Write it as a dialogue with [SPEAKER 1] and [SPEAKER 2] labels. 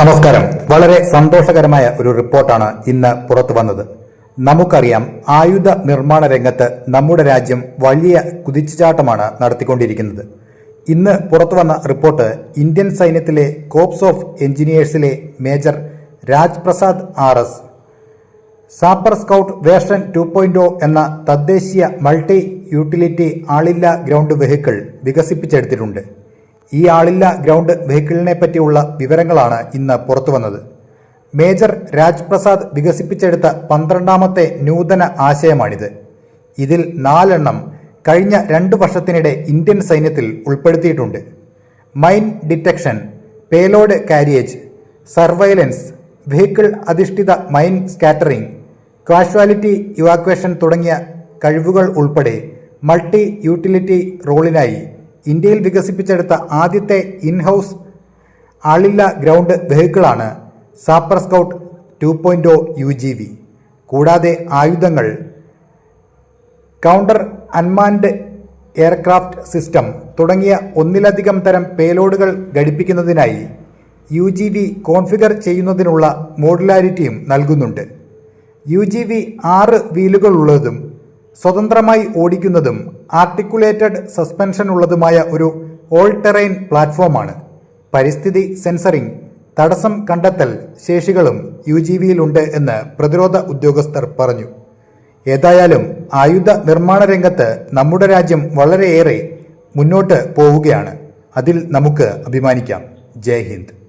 [SPEAKER 1] നമസ്കാരം. വളരെ സന്തോഷകരമായ ഒരു റിപ്പോർട്ടാണ് ഇന്ന് പുറത്തു വന്നത്. നമുക്കറിയാം ആയുധ നിർമ്മാണ രംഗത്ത് നമ്മുടെ രാജ്യം വലിയ കുതിച്ചുചാട്ടമാണ് നടത്തിക്കൊണ്ടിരിക്കുന്നത്. ഇന്ന് പുറത്തു വന്ന റിപ്പോർട്ട് ഇന്ത്യൻ സൈന്യത്തിലെ corps of എഞ്ചിനീയേഴ്സിലെ major Raj Prasad R S. Sapper scout version two point എന്ന തദ്ദേശീയ മൾട്ടി യൂട്ടിലിറ്റി ആളില്ല ഗ്രൗണ്ട് വെഹിക്കിൾ വികസിപ്പിച്ചെടുത്തിട്ടുണ്ട്. ഈ ആളില്ല ഗ്രൗണ്ട് വെഹിക്കിളിനെ പറ്റിയുള്ള വിവരങ്ങളാണ് ഇന്ന് പുറത്തുവന്നത്. മേജർ രാജ്പ്രസാദ് വികസിപ്പിച്ചെടുത്ത പന്ത്രണ്ടാമത്തെ നൂതന ആശയമാണിത്. ഇതിൽ നാലെണ്ണം കഴിഞ്ഞ രണ്ട് വർഷത്തിനിടെ ഇന്ത്യൻ സൈന്യത്തിൽ ഉൾപ്പെടുത്തിയിട്ടുണ്ട്. Mine detection payload carriage surveillance vehicle അധിഷ്ഠിത മൈൻ സ്കാറ്ററിംഗ് കാഷ്വാലിറ്റി ഇവാക്വേഷൻ തുടങ്ങിയ കഴിവുകൾ ഉൾപ്പെടെ മൾട്ടി യൂട്ടിലിറ്റി റോളിനായി ഇന്ത്യയിൽ വികസിപ്പിച്ചെടുത്ത ആദ്യത്തെ ഇൻഹൗസ് ആളില്ല ground വെഹിക്കിളാണ് sapper scout two point O U G V. കൂടാതെ ആയുധങ്ങൾ കൗണ്ടർ അൺമാൻഡ് എയർക്രാഫ്റ്റ് സിസ്റ്റം തുടങ്ങിയ ഒന്നിലധികം തരം പേലോഡുകൾ ഘടിപ്പിക്കുന്നതിനായി യു ജി വി കോൺഫിഗർ ചെയ്യുന്നതിനുള്ള മോഡുലാരിറ്റിയും നൽകുന്നുണ്ട്. യു ജി വി ആറ് വീലുകളുള്ളതും സ്വതന്ത്രമായി ഓടിക്കുന്നതും ആർട്ടിക്കുലേറ്റഡ് സസ്പെൻഷൻ ഉള്ളതുമായ ഒരു ഓൾ ടെറൈൻ പ്ലാറ്റ്ഫോമാണ്. പരിസ്ഥിതി സെൻസറിംഗ് തടസ്സം കണ്ടെത്തൽ ശേഷികളും യു ജി വിയിലുണ്ട് എന്ന് പ്രതിരോധ ഉദ്യോഗസ്ഥർ പറഞ്ഞു. ഏതായാലും ആയുധ നിർമ്മാണ രംഗത്ത് നമ്മുടെ രാജ്യം വളരെയേറെ മുന്നോട്ട് പോവുകയാണ്. അതിൽ നമുക്ക് അഭിമാനിക്കാം. ജയ് ഹിന്ദ്.